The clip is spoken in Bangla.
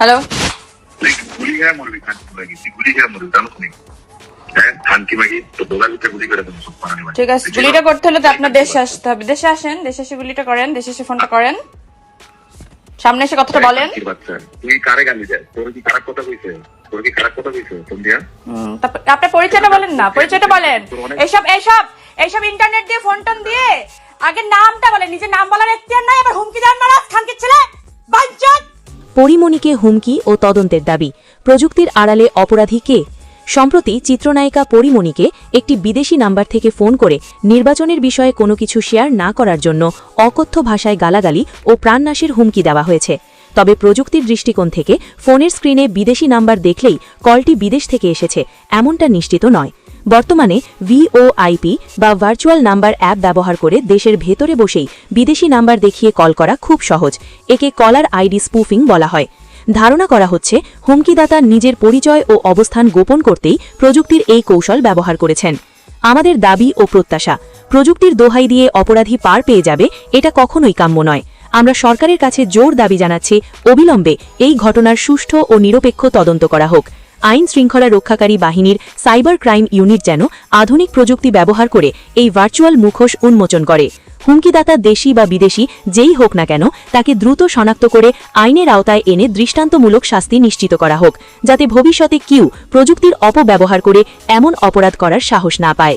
হ্যালো হ্যাঁ খানকি মাগি তো দোলা ভিতরে গুলি করে দেবো সব পানি ঠিক আছে গুলিটা করতে হলে তো আপনার দেশে আসতে হবে। দেশে আসেন দেশে এসে গুলিটা করেন দেশে এসে ফোনটা করেন। সামনে এসে কথাটা বলেন। বাচ্চা কারে গালি দেয়? তোর কি খারাপ কথা কইছে? তোর কি খারাপ কথা কইছে তোর দিয়া হুম, তারপর আপনার পরিচয়টা বলেন না পরিচয়টা বলেন। এইসব এইসব এইসব ইন্টারনেট দিয়ে ফোন টোন দিয়ে আগে নামটা বলেন নিজের নাম বলার এখতিয়ার নাই আবার হুমকি দেন পরিমণিকে হুমকি ও তদন্তের দাবি। প্রযুক্তির আড়ালে অপরাধী কে? সম্প্রতি চিত্রনায়িকা পরিমণিকে একটি বিদেশি নাম্বার থেকে ফোন করে নির্বাচনের বিষয়ে কোনো কিছু শেয়ার না করার জন্য অকথ্য ভাষায় গালাগালি ও প্রাণনাশের হুমকি দেওয়া হয়েছে। তবে প্রযুক্তির দৃষ্টিকোণ থেকে ফোনের স্ক্রিনে বিদেশি নাম্বার দেখলেই কলটি বিদেশ থেকে এসেছে, এমনটা নিশ্চিত নয়। বর্তমানে ভিওআইপি বা ভার্চুয়াল নাম্বার অ্যাপ ব্যবহার করে দেশের ভেতরে বসেই বিদেশি নাম্বার দেখিয়ে কল করা খুব সহজ। একে কলার আইডি স্পুফিং বলা হয়। ধারণা করা হচ্ছে, হুমকিদাতা নিজের পরিচয় ও অবস্থান গোপন করতেই প্রযুক্তির এই কৌশল ব্যবহার করেছেন। আমাদের দাবি ও প্রত্যাশা, প্রযুক্তির দোহাই দিয়ে অপরাধী পার পেয়ে যাবে, এটা কখনোই কাম্য নয়। আমরা সরকারের কাছে জোর দাবি জানাচ্ছি, অবিলম্বে এই ঘটনার সুষ্ঠু ও নিরপেক্ষ তদন্ত করা হোক। আইন শৃঙ্খলা রক্ষাকারী বাহিনীর সাইবার ক্রাইম ইউনিট যেন আধুনিক প্রযুক্তি ব্যবহার করে এই ভার্চুয়াল মুখোশ উন্মোচন করে। হুমকিদাতা দেশি বা বিদেশি যেই হোক না কেন তাকে দ্রুত শনাক্ত করে আইনের আওতায় এনে দৃষ্টান্তমূলক শাস্তি নিশ্চিত করা হোক, যাতে ভবিষ্যতে কিউ প্রযুক্তির অপব্যবহার করে এমন অপরাধ করার সাহস না পায়।